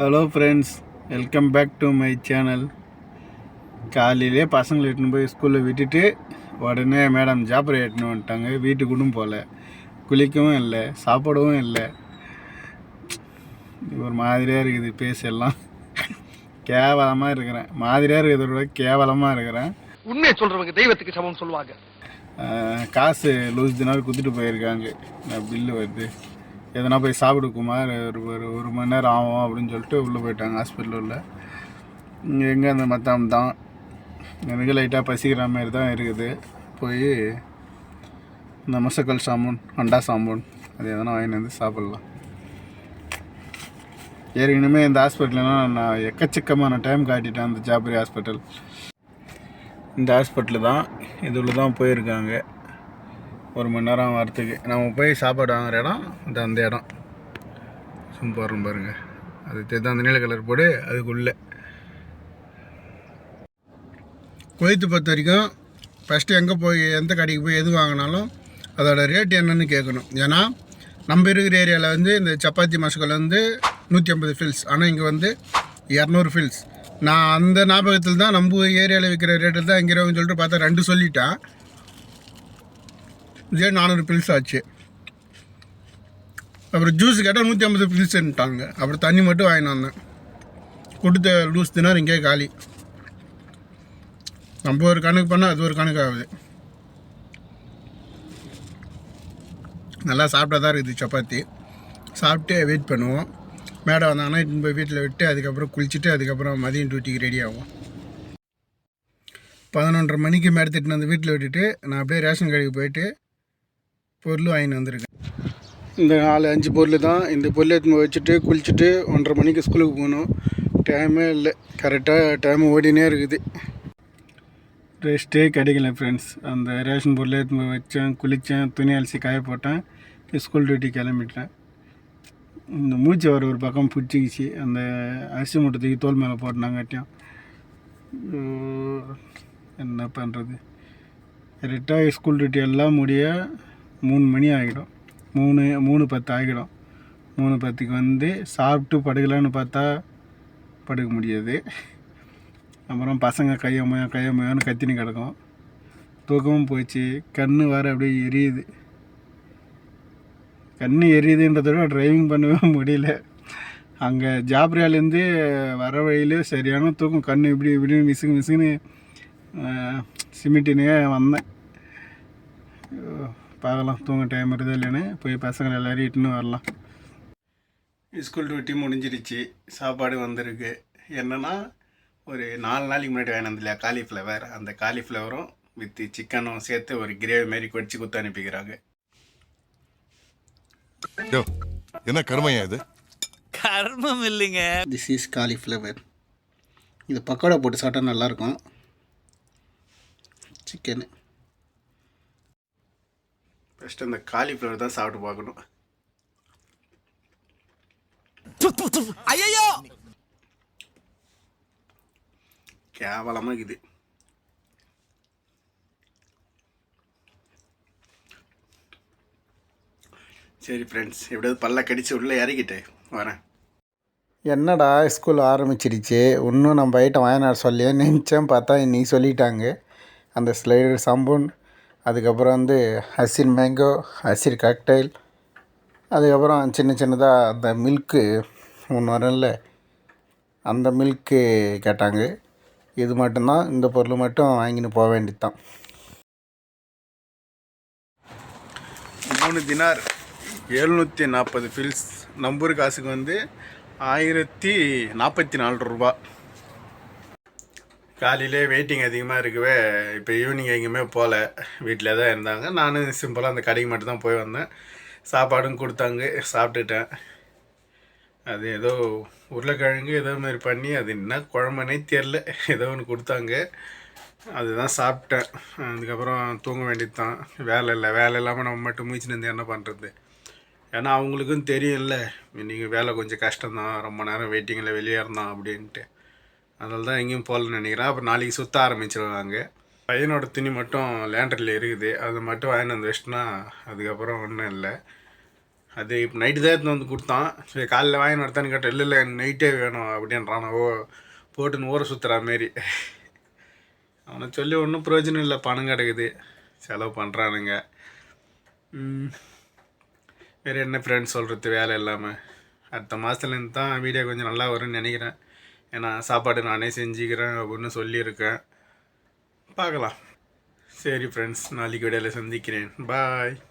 Hello friends welcome back to my channel காலையிலே பசங்களை எட்டுன்னு போய் ஸ்கூலில் விட்டுட்டு உடனே மேடம் ஜாப்பரை எட்டுன்னு வந்துட்டாங்க. வீட்டுக்குடும் போகல. குளிக்கவும் இல்லை சாப்பிடவும் இல்லை. ஒரு மாதிரியாக இருக்குது பேசெல்லாம் கேவலமாக இருக்கிறேன். மாதிரியாக இருக்கிறத விட கேவலமாக இருக்கிறேன். உண்மையை சொல்றவங்க தெய்வத்துக்கு சமம் சொல்லுவாங்க. காசு லூஸ் தினார் கொடுத்துட்டு போயிருக்காங்க. நான் பில்லு வருது. எதனா போய் சாப்பிடுக்குமா? ஒரு ஒரு ஒரு மணி நேரம் ஆகும் அப்படின்னு சொல்லிட்டு உள்ளே போயிட்டாங்க ஹாஸ்பிட்டலில் உள்ள. இங்கே எங்கே அந்த மத்தாம் தான். எனக்கு லைட்டாக பசிக்கிற மாதிரி தான் இருக்குது. போய் இந்த மசக்கல் சாம்பூன் அண்டா சாம்பூன் அது எதனா வாங்கிட்டு வந்து சாப்பிட்லாம். ஏற்கனவே இந்த ஹாஸ்பிட்டல்லாம் நான் எக்கச்சக்கமான டைம் காட்டிட்டேன் அந்த ஜாபரி ஹாஸ்பிட்டல் இந்த ஹாஸ்பிட்டல் தான் இதில் தான் போயிருக்காங்க. ஒரு மணி நேரம் வரத்துக்கு நம்ம போய் சாப்பாடு வாங்குற இடம் இந்த அந்த இடம். சும்மா பாருங்க. அது தான் அந்த நீல கலர் போடு அதுக்குள்ளே. குவைத்து பொறுத்த வரைக்கும் ஃபஸ்ட்டு எங்கே போய் எந்த கடைக்கு போய் எது வாங்கினாலும் அதோட ரேட் என்னன்னு கேட்கணும். ஏன்னா நம்ம இருக்கிற ஏரியாவில் வந்து இந்த சப்பாத்தி மசுக்கள் வந்து நூற்றி ஐம்பது ஃபில்ஸ் ஆனால் இங்கே வந்து இரநூறு ஃபில்ஸ் நான் அந்த ஞாபகத்தில் தான் நம்ம ஏரியாவில் விற்கிற ரேட்டில் தான் இங்கே சொல்லிட்டு பார்த்தா ரெண்டு சொல்லிட்டேன் இதே நானூறு பில்ஸ் ஆச்சு. அப்புறம் ஜூஸ் கேட்டால் நூற்றி ஐம்பது பில்ஸ்ன்ட்டாங்க அப்புறம் தண்ணி மட்டும் வாங்கினு வந்தேன். கொடுத்த லூஸ் தினார் இங்கே காலி. நம்ம ஒரு கணக்கு பண்ணால் அது ஒரு கணக்கு ஆகுது. நல்லா சாப்பிட்டா தான் இருக்குது சப்பாத்தி. சாப்பிட்டு வெயிட் பண்ணுவோம். மேடம் வந்தாங்கன்னா இட்டுன்னு போய் வீட்டில் விட்டு அதுக்கப்புறம் குளிச்சுட்டு அதுக்கப்புறம் மதியம் டியூட்டிக்கு ரெடி ஆகும் பதினொன்றரை மணிக்கு மேடத்திட்டு வந்து வீட்டில் விட்டுட்டு நான் அப்படியே ரேஷன் கடைக்கு போயிட்டு பொருள் வாங்கிட்டு வந்திருக்கேன். இந்த நாலு அஞ்சு பொருள் தான். இந்த பொருள் எடுத்து வச்சுட்டு குளிச்சுட்டு ஒன்றரை மணிக்கு ஸ்கூலுக்கு போகணும். டைமே இல்லை. கரெக்டாக டைம் ஓடினே இருக்குது. ரெஸ்ட்டே கிடைக்கல ஃப்ரெண்ட்ஸ் அந்த ரேஷன் பொருள் எடுத்து வச்சேன் குளித்தேன் துணி அலசி காய போட்டேன். ஸ்கூல் டியூட்டி கிளம்பிட்டேன். இந்த மூச்சு வர ஒரு பக்கம் பிடிச்சிக்கிச்சு. அந்த அரிசி மூட்டை தூக்கி தோல் மேலே போட்டாங்காட்டியும் என்ன பண்ணுறது கரெக்டாக ஸ்கூல் டியூட்டி எல்லாம் முடிய மூணு மணி ஆகிடும். மூணு மூணு பத்து ஆகிடும். மூணு பத்துக்கு வந்து சாப்பிட்டு படுக்கலான்னு பார்த்தா படுக்க முடியாது. அப்புறம் பசங்க கையமையா கையமையான்னு கத்தினு கிடக்கும். தூக்கமும் போச்சு. கண் வேறு அப்படியே எரியுது. கண் எரியுதுன்றத விட டிரைவிங் பண்ணவே முடியல. அங்கே ஜாப்ரியாலேருந்து வர வழியிலே சரியான தூக்கம். கண் இப்படி இப்படி மிசுக்கு மிசுக்குன்னு சிமிட்டினே வந்தேன். பார்க்கலாம். தூங்க டைம் வருதா இல்லைன்னு போய் பசங்களை எல்லாரையும் இட்டுன்னு வரலாம். ஸ்கூல் டியூட்டி முடிஞ்சிருச்சு சாப்பாடு வந்திருக்கு. என்னென்னா ஒரு நாலு நாளைக்கு முன்னாடி வாங்கினது இல்லையா காலிஃப்ளவர் அந்த காலிஃப்ளவரும் வித் சிக்கனும் சேர்த்து ஒரு கிரேவி மாரி கொடிச்சு குத்து அனுப்பிக்கிறாங்க. என்ன கருமையா இது? கர்மம் இல்லைங்க. திஸ் இஸ் காலிஃப்ளவர் இது பக்கோடா போட்டு சாப்பிட்டா நல்லாயிருக்கும் சிக்கனு ஃபஸ்ட்டு அந்த காலிஃப்ளவர் தான் சாப்பிட்டு பார்க்கணும். ஐயோ கேவலமாக இருக்குது. சரி ஃப்ரெண்ட்ஸ் எப்படியாவது பல்ல கடிச்சு உள்ளே இறக்கிட்டு வரேன். என்னடா ஸ்கூல் ஆரம்பிச்சிருச்சு இன்னும் நம்ம ஐட்டம் வாங்கினார் சொல்லியே நினச்சேன் பார்த்தா நீ சொல்லிட்டாங்க. அந்த ஸ்லைடர் சம்பூன் அதுக்கப்புறம் வந்து அசின் மேங்கோ ஹசிர் காக்டைல் அதுக்கப்புறம் சின்ன சின்னதாக அந்த மில்க்கு ஒன்று வரும்ல அந்த மில்க்கு கேட்டாங்க. இது மட்டும்தான் இந்த பொருள் மட்டும் வாங்கின்னு போக வேண்டியது தான் மூணு தினார் எழுநூற்றி நாற்பது ஃபில்ஸ் நம்பூர் காசுக்கு வந்து ஆயிரத்தி நாற்பத்தி நாலு ரூபா. காலையிலே வெயிட்டிங் அதிகமாக இருக்கவே. இப்போ ஈவினிங் எங்கேயுமே போகல வீட்டில் தான் இருந்தாங்க. நானும் சிம்பிளாக அந்த கடைக்கு மட்டும் தான் போய் வந்தேன். சாப்பாடும் கொடுத்தாங்க. சாப்பிட்டுட்டேன். அது ஏதோ உருளைக்கிழங்கு ஏதோ மாதிரி பண்ணி அது என்ன குழம்புனே தெரில ஏதோ ஒன்று கொடுத்தாங்க. அதுதான் சாப்பிட்டேன். அதுக்கப்புறம் தூங்க வேண்டியது தான் வேலை இல்லை. வேலை இல்லாமல் நம்ம மட்டும் மூச்சு நின்று என்ன பண்ணுறது ஏன்னா அவங்களுக்கும் தெரியும்ல. இன்றைக்கி வேலை கொஞ்சம் கஷ்டம்தான். ரொம்ப நேரம் வெயிட்டிங்கில் வெளியே இருந்தான் அப்படின்ட்டு. அதனால தான் எங்கேயும் போகலன்னு நினைக்கிறேன். அப்புறம் நாளைக்கு சுற்ற ஆரம்பிச்சிருவாங்க. பையனோட துணி மட்டும் லேண்டரில் இருக்குது. அதை மட்டும் வாங்கிட்டு வந்து வச்சிட்டோன்னா அதுக்கப்புறம் ஒன்றும் இல்லை. அது இப்போ நைட்டு தான் எடுத்துன்னு வந்து கொடுத்தான். சரி காலையில் வாங்கி நடத்தான்னு கேட்டேன். இல்லை இல்லை எனக்கு நைட்டே வேணும் அப்படின்றான். ஓ போட்டுன்னு ஊற சுற்றுறா மாரி. அவனை சொல்லி ஒன்றும் பிரயோஜனம் இல்லை. பணம் கிடக்குது. செலவு பண்ணுறானுங்க வேறு என்ன ஃப்ரெண்ட்ஸ் சொல்கிறது வேலை இல்லாமல் அடுத்த மாதத்துலேருந்து தான் வீடியோ கொஞ்சம் நல்லா வரும்னு நினைக்கிறேன். ஏன்னா சாப்பாடு நானே செஞ்சுக்கிறேன் அப்படின்னு சொல்லியிருக்கேன். பார்க்கலாம். சரி ஃப்ரெண்ட்ஸ் நாளைக்கு விடையில் சந்திக்கிறேன். பாய்